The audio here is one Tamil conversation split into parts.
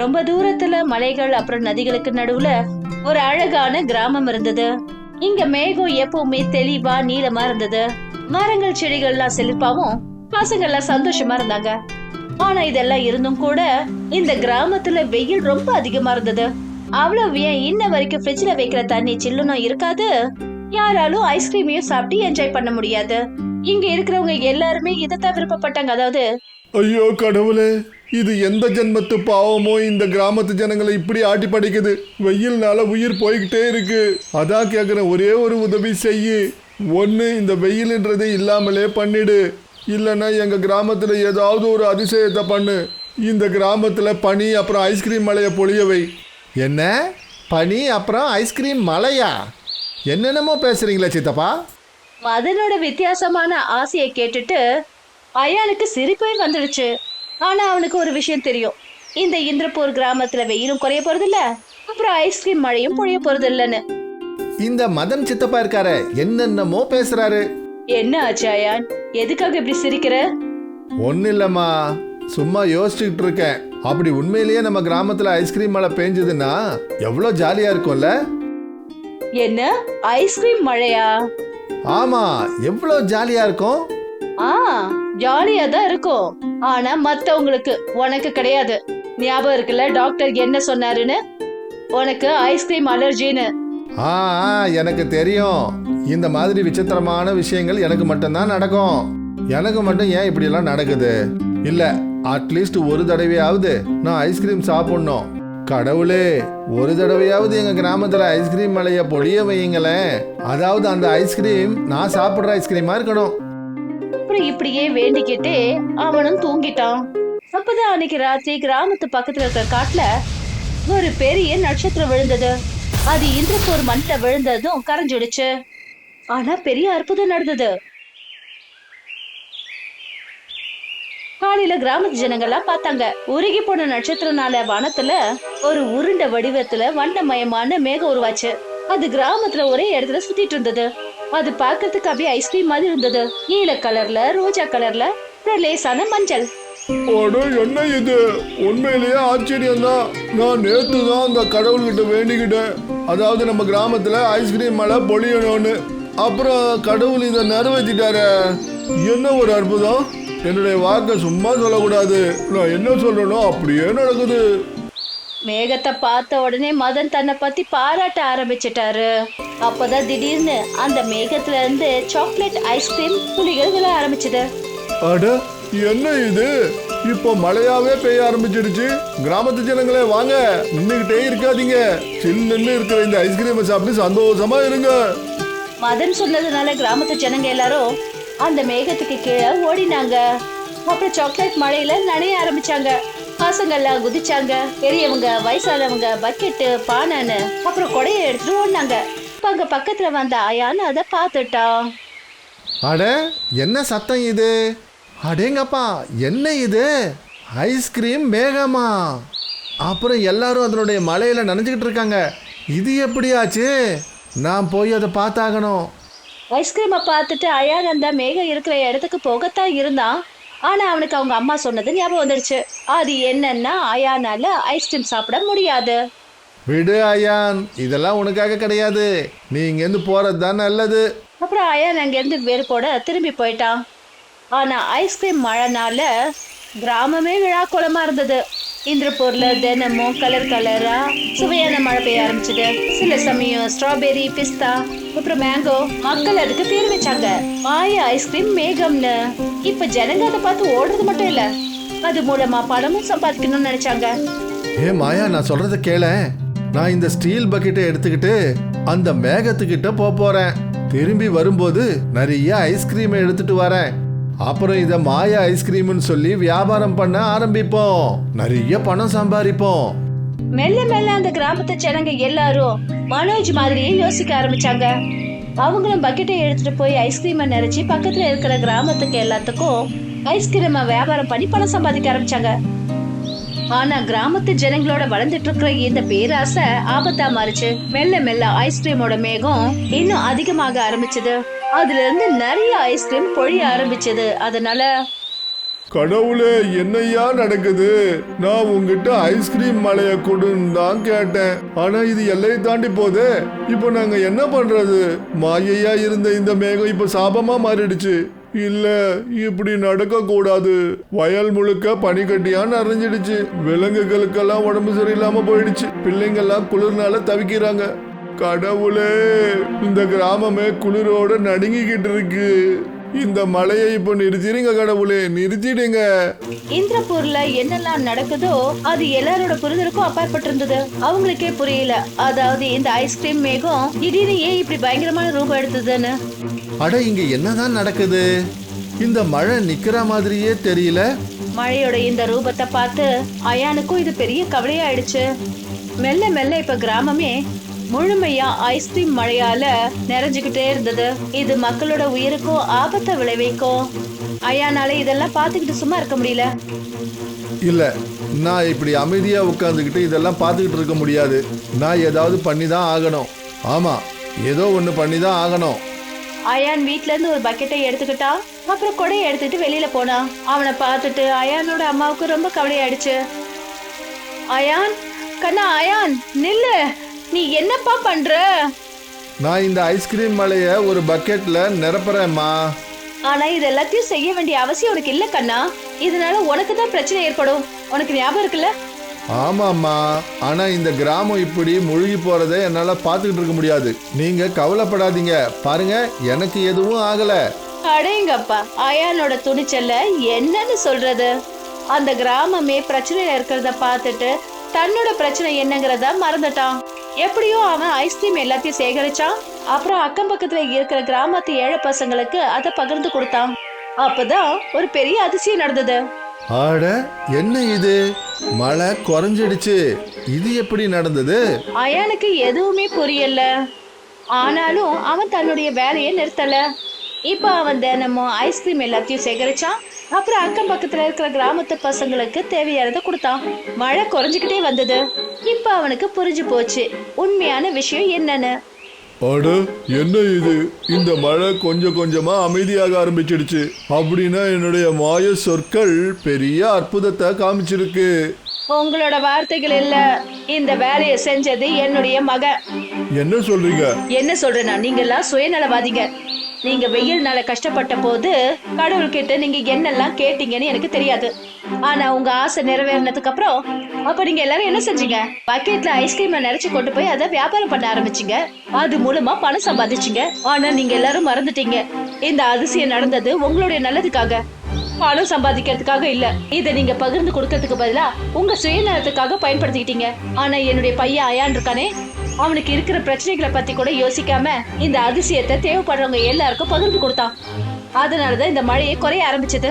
ரொம்ப தூரத்துல மலைகள் அப்புறம் நதிகளுக்கு நடுவுல ஒரு அழகான கிராமம் இருந்தது. இங்க மேகம் எப்பவுமே தெளிவா நீளமா இருந்தது. மரங்கள் செடிகள்லாம் செழிப்பாவும் பசங்க எல்லாம் சந்தோஷமா இருந்தாங்க. ஆனா இதெல்லாம் இருந்தும் கூட இந்த கிராமத்துல வெயில் ரொம்ப அதிகமா இருந்தது. அவ்வளவு ஏன் இன்ன வரைக்கும் ஃப்ரிட்ஜ்ல வைக்கிற தண்ணி சில்லுனும் இருக்காது. யாராலும் ஐஸ்கிரீமையும் சாப்பிட்டு என்ஜாய் பண்ண முடியாது. இங்க இருக்கிறவங்க எல்லாருமே இதைத்தான் விருப்பப்பட்டாங்க. அதாவது ஐயோ கடவுளே. இது எந்த ஜென்மத்து பாவமோ இந்த கிராமத்து ஜனங்களை இப்படி ஆட்டி படிக்குது? வெயில்னால உயிர் போய்கிட்டே இருக்கு. அதான் கேட்குறேன் ஒரே ஒரு உதவி செய்யு. ஒன்று இந்த வெயில்ன்றதை இல்லாமலே பண்ணிடு. இல்லைன்னா எங்கள் கிராமத்தில் ஏதாவது ஒரு அதிசயத்தை பண்ணு. இந்த கிராமத்தில் பனி அப்புறம் ஐஸ்கிரீம் மலையை பொழியவை என்ன? பனி அப்புறம் ஐஸ்கிரீம் மலையா? என்னென்னமோ பேசுறீங்களா சித்தப்பா. மதனோட வித்தியாசமான ஆசையை கேட்டுட்டு அயானுக்கு சிரிப்பே வந்துடுச்சு. ஆனா அவனுக்கு ஒரு விஷயம் தெரியும். இந்த இந்திரப்பூர் கிராமத்துல வெயிலும் குறைய போறது இல்ல அப்புறம் ஐஸ்கிரீம் மழையும் பொழிய போறது இல்லைன்னு இந்த மதன் சித்தப்பா இருக்காரு என்னென்னமோ பேசுறாரு. என்ன ஆச்சு அயான் எதுக்காக இப்படி சிரிக்கிற? ஒன்றும் இல்லைம்மா சும்மா யோசிச்சுக்கிட்டு இருக்கேன். அப்படி உண்மையிலேயே நம்ம கிராமத்தில் ஐஸ்கிரீம் மழை பெஞ்சதுன்னா எவ்வளோ ஜாலியாக இருக்கும்ல? என்ன? ஐஸ்கிரீம் மழையா? ஆமாம் எவ்வளோ ஜாலியாக இருக்கும்? ஆ. ஜாலியா தான் இருக்கும். ஆனா மத்தவங்களுக்கு உனக்கு கிடையாது. ஞாபகம் இருக்குல்ல டாக்டர் என்ன சொன்னாருன்னு? உனக்கு ஐஸ்கிரீம் அலர்ஜின்னு ஆ ஆ, எனக்கு தெரியும். இந்த மாதிரி விசித்திரமான விஷயங்கள் எனக்கு மட்டும்தான் நடக்கும். எனக்கு மட்டும் ஏன் இப்படியெல்லாம் நடக்குது? இல்லை அட்லீஸ்ட் ஒரு தடவையாவது நான் ஐஸ்கிரீம் சாப்பிடணும். கடவுளே ஒரு தடவையாவது எங்க கிராமத்துல ஐஸ்கிரீம் மலைய பொழிய வையுங்களேன். அதாவது அந்த ஐஸ்கிரீம் நான் சாப்பிடுற ஐஸ்கிரீமா இருக்கணும். அப்புறம் இப்படியே வேண்டிக்கிட்டே அவனும் தூங்கிட்டான். அப்பதான் அன்னைக்கு ராத்திரி கிராமத்து பக்கத்துல இருக்கிற காட்டுல ஒரு பெரிய நட்சத்திரம் விழுந்தது. அது இந்திரப்பூர் மண்ணில விழுந்ததும் கரைஞ்சிடுச்சு. ஆனா பெரிய அற்புதம் நடந்தது. காலையில கிராமத்து ஜனங்கள்லாம் பார்த்தாங்க. உருகி போன நட்சத்திரனால வானத்துல ஒரு உருண்ட வடிவத்துல வண்டமயமான மேகம் உருவாச்சு. அது கிராமத்துல ஒரே இடத்துல சுத்திட்டு இருந்தது. அது பார்க்கிறதுக்கு அப்படியே ஐஸ்கிரீம் மாதிரி இருந்தது. நீல கலர்ல ரோஜா கலர்ல லேசான மஞ்சள். அட என்ன இது? உண்மையிலேயே ஆச்சரியம் தான் நான் நேத்து தான் அந்த கடவுள்கிட்ட வேண்டிக்கிட்டேன். அதாவது நம்ம கிராமத்துல ஐஸ்கிரீம் மழை பொழியணும்னு. அப்புறம் கடவுள் இதை நிறைவேற்றிட்டாரு என்ன ஒரு அற்புதம்? என்னுடைய வாக்கை சும்மா சொல்லக்கூடாது. நான் என்ன சொல்றேனோ அப்படியே நடக்குது. மேகத்தை பார்த்த உடனே மதன் தன்னை பத்தி பாராட்ட ஆரம்பிச்சிட்டாரு. அப்பதான் திடீர்னு அந்த மேகத்துல இருந்து சாக்லேட் ஐஸ்கிரீம் துளிகள் விழ ஆரம்பிச்சது. அட என்ன இது? இப்போ மழையாவே பெய்ய ஆரம்பிச்சிடுச்சு. கிராமத்து ஜனங்களே வாங்க. நின்றுகிட்டே இருக்காதீங்க. சில்லுன்னு இருக்கிற இந்த ஐஸ்கிரீமை சாப்பிட்டு சந்தோஷமா இருங்க. மதன் சொன்னதுனால கிராமத்து ஜனங்க எல்லாரும் அந்த மேகத்துக்கு கீழே ஓடினாங்க. அப்புறம் சாக்லேட் மழையில நனைய ஆரம்பிச்சாங்க. பசங்க எல்லாம் குதிச்சாங்க. பெரியவங்க வயசானவங்க பக்கெட்டு பானைன்னு அப்புறம் கொடையை எடுத்துட்டு ஓடினாங்க. அப்ப அங்க பக்கத்துல வந்த ஆயான்னு அதை பார்த்துட்டான். அட என்ன சத்தம் இது? அடேங்கப்பா என்ன இது? ஐஸ்கிரீம் மேகமா? அப்புறம் எல்லாரும் அதனுடைய மலையில நனைஞ்சுக்கிட்டு இருக்காங்க. இது எப்படி ஆச்சு நான் போய் அதை பார்த்தாகணும். ஐஸ்கிரீமை பார்த்துட்டு அயான் அந்த மேகம் இருக்கிற இடத்துக்கு போகத்தான் இருந்தான். ஆனா அவனுக்கு அவங்க அம்மா சொன்னது ஞாபகம் வந்துடுச்சு அது என்னன்னா அயானால ஐஸ்கிரீம் சாப்பிட முடியாது. விடு ஐயான் இதெல்லாம் உனக்காக கிடையாது. நீ இங்கேருந்து போறது தான் நல்லது. அப்புறம் அயான் அங்கேருந்து வெறுப்போட திரும்பி போயிட்டான். ஆனா ஐஸ்கிரீம் மழைனால கிராமமே விழாக்கோலமா இருந்தது. இந்திரப்பூர்ல தினமும் கலர் கலரா சுவையான மழை பெய்ய ஆரம்பிச்சது. சில சமயம் ஸ்ட்ராபெரி பிஸ்தா அப்புறம் மேங்கோ மக்கள் அதுக்கு பேர் வச்சாங்க. மாய ஐஸ்கிரீம் மேகம்னு. இப்ப ஜனங்க அதை பார்த்து ஓடுறது மட்டும் இல்ல. அது மூலமா பணமும் சம்பாதிக்கணும்னு நினைச்சாங்க. ஏ மாயா நான் சொல்றத கேள. நான் இந்த ஸ்டீல் பக்கெட்டை எடுத்துக்கிட்டு அந்த மேகத்துக்கிட்ட போக போறேன். திரும்பி வரும்போது நிறைய ஐஸ்கிரீமை எடுத்துட்டு வரேன். அப்புறம் இத மாயா ஐஸ்கிரீம்னு சொல்லி வியாபாரம் பண்ண ஆரம்பிப்போம். நிறைய பணம் சம்பாதிப்போம் மெல்ல மெல்ல அந்த கிராமத்து ஜனங்க எல்லாரும் மனோஜ் மாதிரியே யோசிக்க ஆரம்பிச்சாங்க. அவங்களும் பக்கெட்டை எடுத்துட்டு போய் ஐஸ்கிரீமை நினைச்சு பக்கத்துல இருக்கிற கிராமத்துக்கு எல்லாத்துக்கும் ஐஸ்கிரீமை வியாபாரம் பண்ணி பணம் சம்பாதிக்க ஆரம்பிச்சாங்க. ஆனா கிராமத்து ஜனங்களோட வளர்ந்துட்டு இருக்கிற இந்த பேராசை ஆபத்தா மாறுச்சு. மெல்ல மெல்ல ஐஸ்கிரீமோட மேகம் இன்னும் அதிகமாக ஆரம்பிச்சது. அதுல இருந்து நிறைய ஐஸ்கிரீம் பொழிய ஆரம்பிச்சது. அதனால கடவுளே என்னையா நடக்குது? நான் உங்ககிட்ட ஐஸ்கிரீம் மலைய கொடுன்னு தான் கேட்டேன். ஆனா இது எல்லையை தாண்டி போதே இப்போ நாங்க என்ன பண்றது? மாயையா இருந்த இந்த மேகம் இப்போ சாபமா மாறிடுச்சு. இல்ல இப்படி நடக்க கூடாது வயல் முழுக்க பனிக்கட்டியா நிறைஞ்சிடுச்சு விலங்குகளுக்கெல்லாம் உடம்பு சரியில்லாம போயிடுச்சு. பிள்ளைங்கெல்லாம் குளிர்னால தவிக்கிறாங்க. கடவுளே இந்த கிராமமே குளிரோட நடுங்கிக்கிட்டு இருக்கு. இந்த மலையை இப்போ நிறுத்திடுங்க கடவுளே நிறுத்திடுங்க. இந்திரபூர்ல என்னெல்லாம் நடக்குதோ அது எல்லாரோட புரிதலுக்கும் அப்பாற்பட்டிருந்தது. அவங்களுக்கே புரியல. அதாவது இந்த ஐஸ்கிரீம் மேகம் திடீர்னு ஏன் இப்படி பயங்கரமான ரூபம் எடுத்ததுன்னு. அட இங்க என்னதான் நடக்குது? இந்த மழை நிக்கிற மாதிரியே தெரியல. மழையோட இந்த ரூபத்தை பார்த்து அயானுக்கும் இது பெரிய கவலையாயிடுச்சு. மெல்ல மெல்ல இப்ப கிராமமே முழுமையா ஐஸ்கிரீம் மழையால நிறைஞ்சுக்கிட்டே இருந்தது. இது மக்களோட உயிருக்கும் ஆபத்தை விளைவிக்கும். அயானால இதெல்லாம் பார்த்துக்கிட்டு சும்மா இருக்க முடியல. இல்ல நான் இப்படி அமைதியா உட்காந்துக்கிட்டு இதெல்லாம் பார்த்துக்கிட்டு இருக்க முடியாது. நான் ஏதாவது பண்ணி தான் ஆகணும். ஆமா ஏதோ ஒன்று பண்ணி தான் ஆகணும். அயான் வீட்ல இருந்து ஒரு பக்கெட்டை எடுத்துக்கிட்டா அப்புறம் கொடையை எடுத்துட்டு வெளியில போனான். அவனை பார்த்துட்டு அயானோட அம்மாவுக்கு ரொம்ப கவலையாயிடுச்சு. அயான் கண்ணா அயான் நில்லு. நீ என்னப்பா பண்ற? நான் இந்த ஐஸ்கிரீம் மலையை ஒரு பக்கெட்ல நிரப்புறேம்மா. ஆனா இது எல்லாத்தையும் செய்ய வேண்டிய அவசியம் உனக்கு இல்ல கண்ணா. இதனால உனக்கு தான் பிரச்சனை ஏற்படும். உனக்கு ஞாபகம் இருக்குல்ல? ஆமாம்மா. ஆனா இந்த கிராமம் இப்படி முழுகி போறதை என்னால பார்த்துக்கிட்டு இருக்க முடியாது. நீங்க கவலைப்படாதீங்க. பாருங்க எனக்கு எதுவும் ஆகல. அடேங்கப்பா. அயானோட துணிச்சல்ல என்னன்னு சொல்றது? அந்த கிராமமே பிரச்சனையில இருக்கிறத பார்த்துட்டு தன்னோட பிரச்சனை என்னங்கிறத மறந்துட்டான். எப்படியோ அவன் ஐஸ்கிரீம் எல்லாத்தையும் சேகரிச்சான். அப்புறம் அக்கம் பக்கத்துல இருக்கிற கிராமத்து ஏழை பசங்களுக்கு அதை பகிர்ந்து கொடுத்தான். அப்பதான் ஒரு பெரிய அதிசயம் நடந்தது. ஆட என்ன இது? மழை குறைஞ்சிடுச்சு. இது எப்படி நடந்தது? அயானுக்கு எதுவுமே புரியல. ஆனாலும் அவன் தன்னுடைய வேலையை நிறுத்தல. இப்போ அவன் தினமும் ஐஸ்கிரீம் எல்லாத்தையும் சேகரிச்சான். அப்புறம் அக்கம் பக்கத்துல இருக்கிற கிராமத்து பசங்களுக்கு தேவையானதை கொடுத்தான். மழை குறைஞ்சுக்கிட்டே வந்தது. இப்போ அவனுக்கு புரிஞ்சு போச்சு. உண்மையான விஷயம் என்னன்னு. அட என்ன இது? இந்த மழை கொஞ்சம் கொஞ்சமா அமைதியாக ஆரம்பிச்சிடுச்சு. அப்படின்னா என்னுடைய மாய சொற்கள் பெரிய அற்புதத்தை காமிச்சிருக்கு. உங்களோட வார்த்தைகள் இல்ல. இந்த வேலையை செஞ்சது என்னுடைய மகன். என்ன சொல்றீங்க? என்ன சொல்றேன்னா நீங்க எல்லாம் சுயநலவாதிங்க. நீங்க வெயில்னால கஷ்டப்பட்ட போது கடவுள்கிட்ட நீங்க என்னெல்லாம் கேட்டீங்கன்னு எனக்கு தெரியாது. ஆனா உங்க ஆசை நிறைவேறினதுக்கு அப்புறம் அப்ப நீங்க எல்லாரும் என்ன செஞ்சீங்க? பக்கெட்ல ஐஸ்கிரீம் நிறைச்சு கொண்டு போய் அதை வியாபாரம் பண்ண ஆரம்பிச்சீங்க. அது மூலமா பணம் சம்பாதிச்சீங்க. ஆனா நீங்க எல்லாரும் மறந்துட்டீங்க. இந்த அதிசயம் நடந்தது உங்களுடைய நல்லதுக்காக. பணம் சம்பாதிக்கிறதுக்காக இல்ல. இதை நீங்க பகிர்ந்து கொடுக்கறதுக்கு பதிலா உங்க சுயநலத்துக்காக பயன்படுத்திக்கிட்டீங்க. ஆனா என்னுடைய பையன் அயான் இருக்கானே அவனுக்கு இருக்கிற பிரச்சனைகளை பத்தி கூட யோசிக்காம இந்த அதிசயத்தை தேவைப்படுறவங்க எல்லாருக்கும் பகிர்ந்து கொடுத்தான். அதனாலதான் இந்த மழையை குறைய ஆரம்பிச்சது.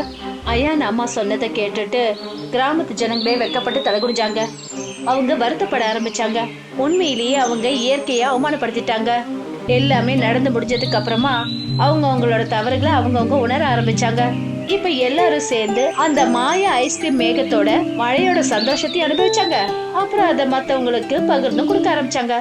அயான் அம்மா சொன்னதை கேட்டுட்டு கிராமத்து ஜனங்களே வெக்கப்பட்டு தலைகுடிஞ்சாங்க அவங்க வருத்தப்பட ஆரம்பிச்சாங்க. உண்மையிலேயே அவங்க இயற்கையை அவமானப்படுத்திட்டாங்க. எல்லாமே நடந்து முடிஞ்சதுக்கு அப்புறமா அவங்க அவங்களோட தவறுகளை அவங்கவுங்க உணர ஆரம்பிச்சாங்க. இப்ப எல்லாரும் சேர்ந்து அந்த மாய ஐஸ்கிரீம் மேகத்தோட மழையோட சந்தோஷத்தை அனுபவிச்சாங்க. அப்புறம் அதை மத்தவங்களுக்கு பகிர்ந்து கொடுக்க ஆரம்பிச்சாங்க.